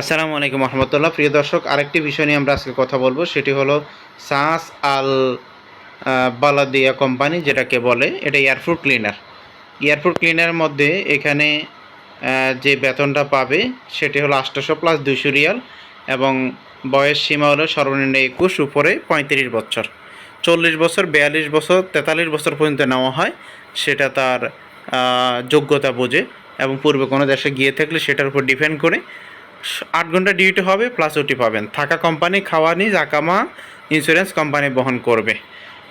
আসসালামু আলাইকুম রহমতুল্লাহ। প্রিয় দর্শক, আরেকটি বিষয় নিয়ে আমরা আজকে কথা বলব, সেটি হলো সাস আল বালাদিয়া কোম্পানি যেটাকে বলে, এটা এয়ারফুড ক্লিনার। এয়ারফুড ক্লিনারের মধ্যে এখানে যে বেতনটা পাবে, সেটি হলো আটশোশো প্লাস দুশো রিয়াল এবং বয়স সীমা হলো সর্বনিম্ন একুশ, উপরে পঁয়ত্রিশ বছর। চল্লিশ বছর, বিয়াল্লিশ বছর, তেতাল্লিশ বছর পর্যন্ত নেওয়া হয়, সেটা তার যোগ্যতা বোঝে এবং পূর্বে কোনো দেশে গিয়ে থাকলে সেটার উপর ডিপেন্ড করে। আট ঘণ্টা ডিউটি হবে প্লাস ওটি পাবেন। থাকা কোম্পানি খাওয়া নিজ আকামা ইন্স্যুরেন্স কোম্পানি বহন করবে।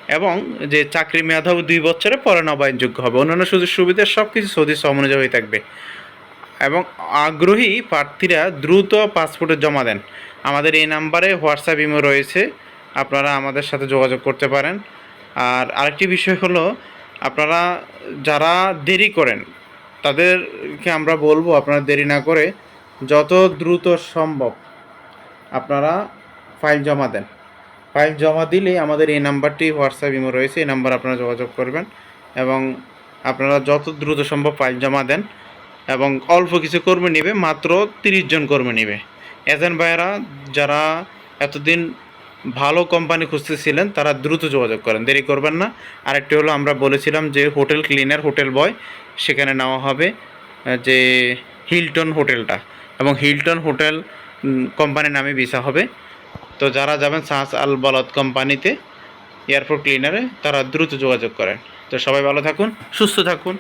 এবং যে চাকরি মেয়াদ হবে দুই বছরে পরে নবায়নযোগ্য হবে। অন্যান্য সুযোগ সুবিধা সব কিছু সৌদি শ্রম অনুযায়ী হয়ে থাকবে। এবং আগ্রহী প্রার্থীরা দ্রুত পাসপোর্টে জমা দেন। আমাদের এই নাম্বারে হোয়াটসঅ্যাপ ইমো রয়েছে। আপনারা আমাদের সাথে যোগাযোগ করতে পারেন। আর আরেকটি বিষয় হলো, আপনারা যারা দেরি করেন, তাদেরকে আমরা বলব আপনারা দেরি না করে যত দ্রুত সম্ভব আপনারা ফাইল জমা দেন। ফাইল জমা দিলে আমাদের এই নাম্বারটি হোয়াটসঅ্যাপ, ইমো রয়েছে, এই নাম্বার আপনারা যোগাযোগ করবেন এবং আপনারা যত দ্রুত সম্ভব ফাইল জমা দেন এবং অল্প কিছু কর্মী নেবে, মাত্র তিরিশ জন কর্মী নেবে। এজেন্ট ভাইয়েরা, যারা এতদিন ভালো কোম্পানি খুঁজতেছিলেন, তারা দ্রুত যোগাযোগ করেন, দেরি করবেন না। আরেকটি হলো আমরা বলেছিলাম যে হোটেল ক্লিনার, হোটেল বয়, সেখানে নেওয়া হবে যে হিলটন হোটেলটা। এবং হিলটন হোটেল কোম্পানির নামে ভিসা হবে। তো যারা যাবেন সাহস আল বলদ কোম্পানিতে, এয়ারপোর্ট ক্লিনারে, তারা দ্রুত যোগাযোগ করেন। তো সবাই ভালো থাকুন, সুস্থ থাকুন,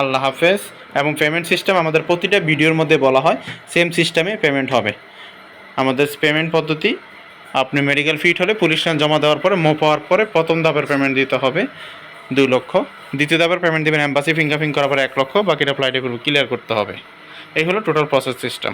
আল্লাহ হাফেজ। এবং পেমেন্ট সিস্টেম আমাদের প্রতিটা ভিডিওর মধ্যে বলা হয় সেম সিস্টেমে পেমেন্ট হবে। আমাদের পেমেন্ট পদ্ধতি, আপনি মেডিকেল ফিট হলে পুলিশ জমা দেওয়ার পরে মো পাওয়ার পরে প্রথম ধাপের পেমেন্ট দিতে হবে, দুই লক্ষ। দ্বিতীয় ধাপের পেমেন্ট দেবেন অ্যাম্বাসি ফিঙ্গারপ্রিন্ট করার পরে এক লক্ষ, বাকিটা ফ্লাইটে ক্লিয়ার করতে হবে। এই হলো টোটাল প্রসেস সিস্টেম